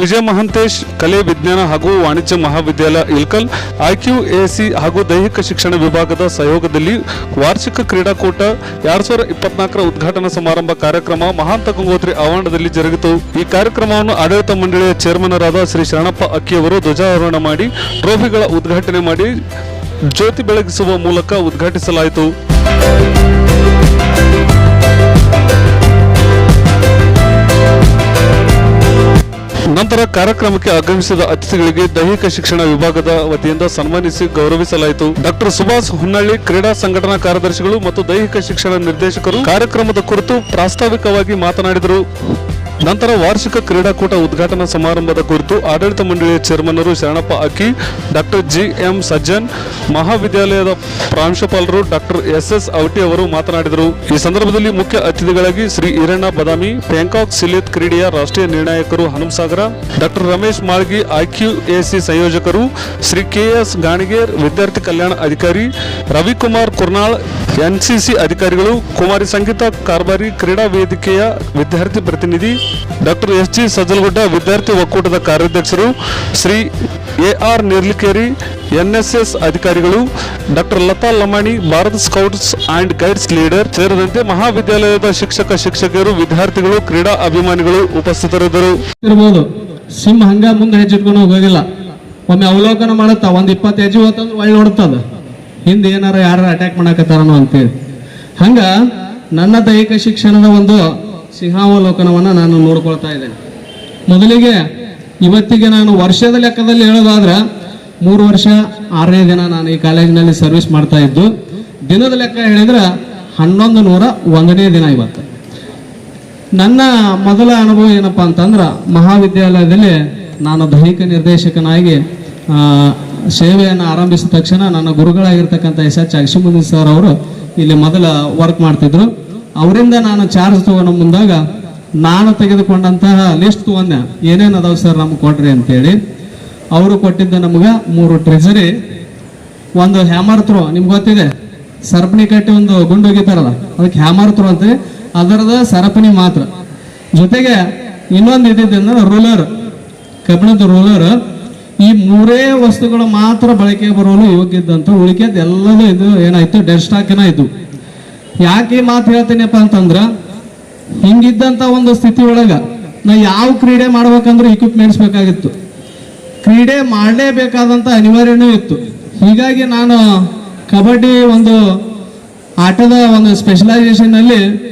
ವಿಜಯ ಮಹಂತೇಶ್, ಕಲೆ, ವಿಜ್ಞಾನ ಹಾಗೂ ವಾಣಿಜ್ಯ ಮಹಾವಿದ್ಯಾಲಯ ಇಲ್ಕಲ್, ಐಕ್ಯೂ ಎಸಿ ಹಾಗೂ ದೈಹಿಕ ಶಿಕ್ಷಣ ವಿಭಾಗದ ಸಹಯೋಗದಲ್ಲಿ ವಾರ್ಷಿಕ ಕ್ರೀಡಾಕೂಟ ಎರಡ್ ಸಾವಿರದ ಇಪ್ಪತ್ನಾಲ್ಕರ ಉದ್ಘಾಟನಾ ಸಮಾರಂಭ ಕಾರ್ಯಕ್ರಮ ಮಹಾಂತ ಗಂಗೋತ್ರಿ ಆವರಣದಲ್ಲಿ ಜರುಗಿತು. ಈ ಕಾರ್ಯಕ್ರಮವನ್ನು ಆಡಳಿತ ಮಂಡಳಿಯ ಚೇರ್ಮನರಾದ ಶ್ರೀ ಶರಣಪ್ಪ ಅಕ್ಕಿಯವರು ಧ್ವಜಾರೋಹಣ ಮಾಡಿ, ಟ್ರೋಫಿಗಳ ಉದ್ಘಾಟನೆ ಮಾಡಿ ಜ್ಯೋತಿ ಬೆಳಗಿಸುವ ಮೂಲಕ ಉದ್ಘಾಟಿಸಲಾಯಿತು. ನಂತರ ಕಾರ್ಯಕ್ರಮಕ್ಕೆ ಆಗಮಿಸಿದ ಅತಿಥಿಗಳಿಗೆ ದೈಹಿಕ ಶಿಕ್ಷಣ ವಿಭಾಗದ ವತಿಯಿಂದ ಸನ್ಮಾನಿಸಿ ಗೌರವಿಸಲಾಯಿತು. ಡಾಕ್ಟರ್ ಸುಭಾಷ್ ಹುನ್ನಳ್ಳಿ ಕ್ರೀಡಾ ಸಂಘಟನಾ ಕಾರ್ಯದರ್ಶಿಗಳು ಮತ್ತು ದೈಹಿಕ ಶಿಕ್ಷಣ ನಿರ್ದೇಶಕರು ಕಾರ್ಯಕ್ರಮದ ಕುರಿತು ಪ್ರಾಸ್ತಾವಿಕವಾಗಿ ಮಾತನಾಡಿದರು. ನಂತರ ವಾರ್ಷಿಕ ಕ್ರೀಡಾಕೂಟ ಉದ್ಘಾಟನಾ ಸಮಾರಂಭದ ಕುರಿತು ಆಡಳಿತ ಮಂಡಳಿಯ ಚೇರ್ಮನ್ನರು ಶರಣಪ್ಪ ಅಕ್ಕಿ, ಡಾಕ್ಟರ್ ಜಿ ಎಂ ಸಜ್ಜನ್, ಮಹಾವಿದ್ಯಾಲಯದ ಪ್ರಾಂಶುಪಾಲರು ಡಾಕ್ಟರ್ ಎಸ್ ಎಸ್ ಔಟಿ ಅವರು ಮಾತನಾಡಿದರು. ಈ ಸಂದರ್ಭದಲ್ಲಿ ಮುಖ್ಯ ಅತಿಥಿಗಳಾಗಿ ಶ್ರೀ ಈರಣ್ಣ ಬದಾಮಿ ಬ್ಯಾಂಕಾಕ್ ಸಿಲಿತ್ ಕ್ರೀಡೆಯ ರಾಷ್ಟ್ರೀಯ ನಿರ್ಣಾಯಕರು Hanumasagar, doctor Ramesh Malgi IQ AC ಸಂಯೋಜಕರು Shri K S Ganiger ವಿದ್ಯಾರ್ಥಿ ಕಲ್ಯಾಣ ಅಧಿಕಾರಿ ರವಿಕುಮಾರ್ ಕುರ್ನಾಳ್ ಎನ್ಸಿಸಿ ಅಧಿಕಾರಿಗಳು, ಕುಮಾರಿ ಸಂಗೀತ ಕಾರ್ಬಾರಿ ಕ್ರೀಡಾ ವೇದಿಕೆಯ ವಿದ್ಯಾರ್ಥಿ ಪ್ರತಿನಿಧಿ ಡಾಕ್ಟರ್ ಎಸ್ ಜಿ ಸಜ್ಜಲಗುಡ್ಡ, ವಿದ್ಯಾರ್ಥಿ ಒಕ್ಕೂಟದ ಕಾರ್ಯಾಧ್ಯಕ್ಷರು, Shri A R Nirlikeri NSS ಅಧಿಕಾರಿಗಳು, doctor Lata Lamani, Bharat scouts and guides leader ಸೇರಿದಂತೆ ಮಹಾವಿದ್ಯಾಲಯದ ಶಿಕ್ಷಕ, ಶಿಕ್ಷಕಿಯರು, ವಿದ್ಯಾರ್ಥಿಗಳು, ಕ್ರೀಡಾ ಅಭಿಮಾನಿಗಳು ಉಪಸ್ಥಿತರಿದ್ದರು. ಇರ್ಬೋದು. ಸಿಂಹ ಹಂಗ ಮುಂದೆ ಹೆಜ್ಜಿಟ್ಕೊಂಡು ಹೋಗೋದಿಲ್ಲ. ಒಮ್ಮೆ ಅವಲೋಕನ ಮಾಡುತ್ತಾ, ಒಂದ್ ಇಪ್ಪತ್ತು ಹೆಜ್ಜೆ ಹೋತಂದ್ರೆ ಒಳ್ಳೆ ನೋಡುತ್ತದ ಹಿಂದೆ ಏನಾರ ಯಾರು ಅಟ್ಯಾಕ್ ಮಾಡಕತ್ತಾರನೋ ಅಂತೇಳಿ. ಹಂಗ ನನ್ನ ದೈಹಿಕ ಶಿಕ್ಷಣದ ಒಂದು ಸಿಂಹಾವಲೋಕನವನ್ನ ನಾನು ನೋಡ್ಕೊಳ್ತಾ ಇದ್ದೇನೆ. ಮೊದಲಿಗೆ ಇವತ್ತಿಗೆ ನಾನು ವರ್ಷದ ಲೆಕ್ಕದಲ್ಲಿ ಹೇಳೋದಾದ್ರೆ ಮೂರು ವರ್ಷ, ಆರನೇ ದಿನ ನಾನು ಈ ಕಾಲೇಜಿನಲ್ಲಿ ಸರ್ವಿಸ್ ಮಾಡ್ತಾ ಇದ್ದು, ದಿನದ ಲೆಕ್ಕ ಹೇಳಿದ್ರೆ ಹನ್ನೊಂದು ನೂರ ಒಂದನೇ ದಿನ ಇವತ್ತು. ನನ್ನ ಮೊದಲ ಅನುಭವ ಏನಪ್ಪ ಅಂತಂದ್ರೆ ಮಹಾವಿದ್ಯಾಲಯದಲ್ಲಿ ನಾನು ದೈಹಿಕ ನಿರ್ದೇಶಕನಾಗಿ ಸೇವೆಯನ್ನು ಆರಂಭಿಸಿದ ತಕ್ಷಣ ನನ್ನ ಗುರುಗಳಾಗಿರ್ತಕ್ಕಂಥ ಎಸ್ ಎಚ್ ಅಕ್ಷಮುದಿ ಸರ್ ಅವರು ಇಲ್ಲಿ ಮೊದಲ ವರ್ಕ್ ಮಾಡ್ತಿದ್ರು. ಅವರಿಂದ ನಾನು ಚಾರ್ಜ್ ತಗೊಂಡು ಮುಂದಾಗ ನಾನು ತೆಗೆದುಕೊಂಡಂತಹ ಲಿಸ್ಟ್ ತಗೊಂಡೆ ಏನೇನು ಅದಾವ ಸರ್ ನಮ್ಗೆ ಕೊಡ್ರಿ ಅಂತೇಳಿ. ಅವರು ಕೊಟ್ಟಿದ್ದ ನಮ್ಗೆ ಮೂರು ಟ್ರೆಜರಿ ಒಂದು ಹ್ಯಾಮರ್ ಥ್ರೋ ನಿಮ್ಗೆ ಗೊತ್ತಿದೆ, ಸರಪಣಿ ಕಟ್ಟಿ ಒಂದು ಗುಂಡು ಹೋಗಿತಾರಲ್ಲ ಅದಕ್ಕೆ ಹ್ಯಾಮರ್ ಥ್ರೋ ಅಂತೇಳಿ ಅದರದ ಸರಪಣಿ ಮಾತ್ರ. ಜೊತೆಗೆ ಇನ್ನೊಂದು ಇದ್ದಿದ್ದಂದ್ರೆ ರೂಲರ್ ಕಬ್ಬಿಣದ ರೂಲರ್ ಈ ಮೂರೇ ವಸ್ತುಗಳು ಮಾತ್ರ ಬಳಕೆ ಬರೋಲು ಯೋಗ್ಯ ಉಳಿಕೆದ್ದು ಉಳಿಕೆದ್ ಎಲ್ಲದೂ ಇದು ಏನಾಯ್ತು ಡೆಡ್ ಇದು ಯಾಕೆ ಮಾತು ಹೇಳ್ತೇನೆಪ್ಪ ಅಂತಂದ್ರೆ, ಹಿಂಗಿದ್ದಂತ ಒಂದು ಸ್ಥಿತಿ ಒಳಗ ನಾ ಯಾವ ಕ್ರೀಡೆ ಮಾಡ್ಬೇಕಂದ್ರೆ ಇಕ್ವಿಪ್ಮೆಂಟ್ಸ್ ಬೇಕಾಗಿತ್ತು. ಕ್ರೀಡೆ ಮಾಡಲೇಬೇಕಾದಂತ ಅನಿವಾರ್ಯನೂ ಇತ್ತು. ಹೀಗಾಗಿ ನಾನು ಕಬಡ್ಡಿ ಒಂದು ಆಟದ ಒಂದು ಸ್ಪೆಷಲೈಸೇಷನ್ ಅಲ್ಲಿ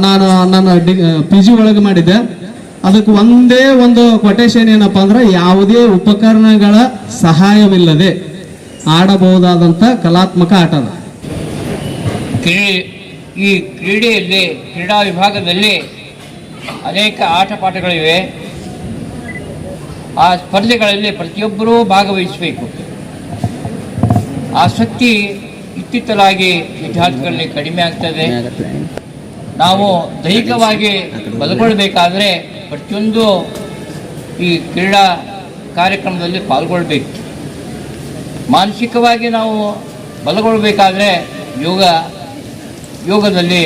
ನಾನು ನನ್ನ ಡಿ ಪಿ ಜಿ ಒಳಗೆ ಮಾಡಿದ್ದೆ. ಅದಕ್ಕೆ ಒಂದೇ ಒಂದು ಕೊಟೇಶನ್ ಏನಪ್ಪ ಅಂದ್ರೆ, ಯಾವುದೇ ಉಪಕರಣಗಳ ಸಹಾಯವಿಲ್ಲದೆ ಆಡಬಹುದಾದಂಥ ಕಲಾತ್ಮಕ ಆಟ ಅದು ಕ್ರೀಡೆ, ಈ ಕ್ರೀಡೆಯಲ್ಲಿ ಕ್ರೀಡಾ ವಿಭಾಗದಲ್ಲಿ ಅನೇಕ ಆಟ ಪಾಠಗಳಿವೆ ಆ ಸ್ಪರ್ಧೆಗಳಲ್ಲಿ ಪ್ರತಿಯೊಬ್ಬರೂ ಭಾಗವಹಿಸಬೇಕು. ಆಸಕ್ತಿ ಇತ್ತಿತ್ತಲಾಗಿ ವಿದ್ಯಾರ್ಥಿಗಳಲ್ಲಿ ಕಡಿಮೆ ಆಗ್ತದೆ. ನಾವು ದೈಹಿಕವಾಗಿ ಬದುಕೊಳ್ಬೇಕಾದ್ರೆ ಪ್ರತಿಯೊಂದು ಈ ಕ್ರೀಡಾ ಕಾರ್ಯಕ್ರಮದಲ್ಲಿ ಪಾಲ್ಗೊಳ್ಬೇಕು. ಮಾನಸಿಕವಾಗಿ ನಾವು ಬಲಗೊಳ್ಳಬೇಕಾದ್ರೆ ಯೋಗ ಯೋಗದಲ್ಲಿ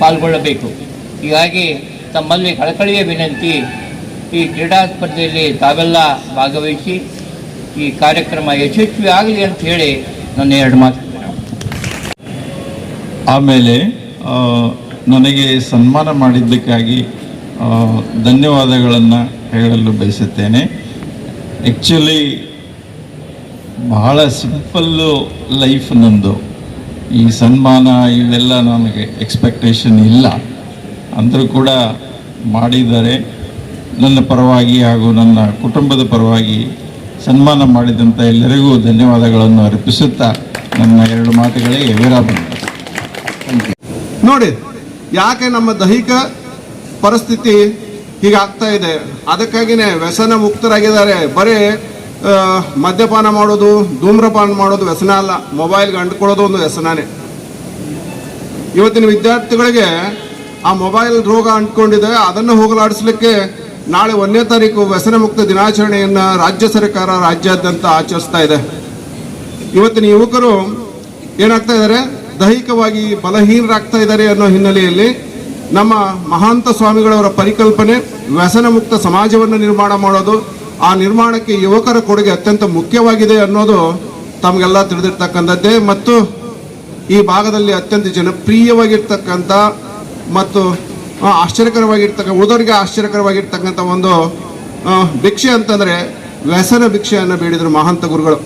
ಪಾಲ್ಗೊಳ್ಳಬೇಕು. ಹೀಗಾಗಿ ತಮ್ಮಲ್ಲಿ ಕಳಕಳಿಯ ವಿನಂತಿ ಈ ಕ್ರೀಡಾ ಸ್ಪರ್ಧೆಯಲ್ಲಿ ತಾವೆಲ್ಲ ಭಾಗವಹಿಸಿ ಈ ಕಾರ್ಯಕ್ರಮ ಯಶಸ್ವಿ ಆಗಲಿ ಅಂತ ಹೇಳಿ ನನ್ನ ಎರಡು ಮಾತು. ಆಮೇಲೆ ನನಗೆ ಸನ್ಮಾನ ಮಾಡಿದ್ದಕ್ಕಾಗಿ ಧನ್ಯವಾದಗಳನ್ನು ಹೇಳಲು ಬಯಸುತ್ತೇನೆ. ಆ್ಯಕ್ಚುಲಿ ಬಹಳ ಸಿಂಪಲ್ಲು ಲೈಫ್ ನಂದು. ಈ ಸನ್ಮಾನ ಇವೆಲ್ಲ ನನಗೆ ಎಕ್ಸ್ಪೆಕ್ಟೇಷನ್ ಇಲ್ಲ. ಅಂದರೂ ಕೂಡ ಮಾಡಿದ್ದಾರೆ ನನ್ನ ಪರವಾಗಿ ಹಾಗೂ ನನ್ನ ಕುಟುಂಬದ ಪರವಾಗಿ ಸನ್ಮಾನ ಮಾಡಿದಂಥ ಎಲ್ಲರಿಗೂ ಧನ್ಯವಾದಗಳನ್ನು ಅರ್ಪಿಸುತ್ತಾ ನನ್ನ ಎರಡು ಮಾತುಗಳಿಗೆ ವಿರಾಮ ನೋಡಿ, ಯಾಕೆ ನಮ್ಮ ದೈಹಿಕ ಪರಿಸ್ಥಿತಿ ಹೀಗಾಗ್ತಾ ಇದೆ? ಅದಕ್ಕಾಗಿನೇ ವ್ಯಸನ ಮುಕ್ತರಾಗಿದ್ದಾರೆ ಬರೀ ಮದ್ಯಪಾನ ಮಾಡೋದು, ಧೂಮ್ರಪಾನ ಮಾಡೋದು ವ್ಯಸನ ಅಲ್ಲ. ಮೊಬೈಲ್ಗೆ ಅಂಟ್ಕೊಳ್ಳೋದು ಒಂದು ವ್ಯಸನನೇ. ಇವತ್ತಿನ ವಿದ್ಯಾರ್ಥಿಗಳಿಗೆ ಆ ಮೊಬೈಲ್ ರೋಗ ಅಂಟ್ಕೊಂಡಿದೆ. ಅದನ್ನು ಹೋಗಲಾಡಿಸ್ಲಿಕ್ಕೆ ನಾಳೆ ಒಂದನೇ ತಾರೀಕು ವ್ಯಸನ ಮುಕ್ತ ದಿನಾಚರಣೆಯನ್ನು ರಾಜ್ಯ ಸರ್ಕಾರ ರಾಜ್ಯಾದ್ಯಂತ ಆಚರಿಸ್ತಾ ಇದೆ. ಇವತ್ತಿನ ಯುವಕರು ಏನಾಗ್ತಾ ಇದ್ದಾರೆ? ದೈಹಿಕವಾಗಿ ಬಲಹೀನರಾಗ್ತಾ ಇದ್ದಾರೆ ಅನ್ನೋ ಹಿನ್ನೆಲೆಯಲ್ಲಿ ನಮ್ಮ ಮಹಾಂತ ಸ್ವಾಮಿಗಳವರ ಪರಿಕಲ್ಪನೆ ವ್ಯಸನ ಮುಕ್ತ ಸಮಾಜವನ್ನು ನಿರ್ಮಾಣ ಮಾಡೋದು ಆ ನಿರ್ಮಾಣಕ್ಕೆ ಯುವಕರ ಕೊಡುಗೆ ಅತ್ಯಂತ ಮುಖ್ಯವಾಗಿದೆ ಅನ್ನೋದು ತಮಗೆಲ್ಲ ತಿಳಿದಿರ್ತಕ್ಕಂಥದ್ದೇ ಮತ್ತು ಈ ಭಾಗದಲ್ಲಿ ಅತ್ಯಂತ ಜನಪ್ರಿಯವಾಗಿರ್ತಕ್ಕಂಥ ಮತ್ತು ಆಶ್ಚರ್ಯಕರವಾಗಿರ್ತಕ್ಕ ಉಳಿದವರಿಗೆ ಆಶ್ಚರ್ಯಕರವಾಗಿರ್ತಕ್ಕಂಥ ಒಂದು ಭಿಕ್ಷೆ ಅಂತಂದ್ರೆ ವ್ಯಸನ ಭಿಕ್ಷೆಯನ್ನು ಬೇಡಿದರು ಮಹಾಂತ ಗುರುಗಳು.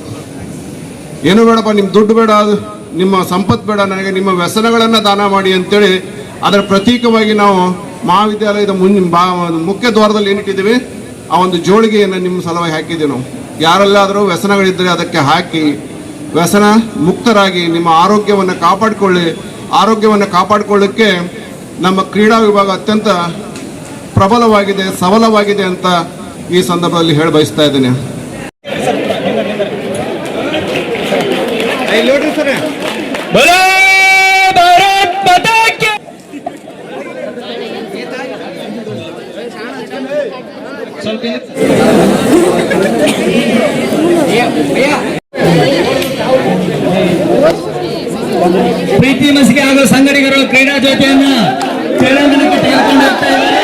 ಏನು ಬೇಡಪ್ಪ ನಿಮ್ಮ ದುಡ್ಡು ಬೇಡ, ನಿಮ್ಮ ಸಂಪತ್ತು ಬೇಡ, ನನಗೆ ನಿಮ್ಮ ವ್ಯಸನಗಳನ್ನು ದಾನ ಮಾಡಿ ಅಂತೇಳಿ ಅದರ ಪ್ರತೀಕವಾಗಿ ನಾವು ಮಹಾವಿದ್ಯಾಲಯದ ಮುನ್ ಮುಖ್ಯ ದ್ವಾರದಲ್ಲಿ ಏನಿಟ್ಟಿದ್ದೀವಿ? ಆ ಒಂದು ಜೋಳಿಗೆಯನ್ನು ನಿಮ್ಮ ಸಲುವಾಗಿ ಹಾಕಿದ್ದೀವಿ ನಾವು. ಯಾರೆಲ್ಲಾದರೂ ವ್ಯಸನಗಳಿದ್ದರೆ ಅದಕ್ಕೆ ಹಾಕಿ, ವ್ಯಸನ ಮುಕ್ತರಾಗಿ ನಿಮ್ಮ ಆರೋಗ್ಯವನ್ನು ಕಾಪಾಡಿಕೊಳ್ಳಿ. ಆರೋಗ್ಯವನ್ನು ಕಾಪಾಡಿಕೊಳ್ಳಕ್ಕೆ ನಮ್ಮ ಕ್ರೀಡಾ ವಿಭಾಗ ಅತ್ಯಂತ ಪ್ರಬಲವಾಗಿದೆ, ಸಬಲವಾಗಿದೆ ಅಂತ ಈ ಸಂದರ್ಭದಲ್ಲಿ ಹೇಳಿ ಬಯಸ್ತಾ ಇದ್ದೇನೆ. ಪ್ರೀತಿ ಮಸಿಗೆ ಹಾಗೂ ಸಂಗಡಿಗರು ಕ್ರೀಡಾ ಜೊತೆಯನ್ನು ಚೇಳಂಗನಕ್ಕೆ ತೆಗೆದುಕೊಂಡು ಹೋಗ್ತಾ ಇದ್ದಾರೆ.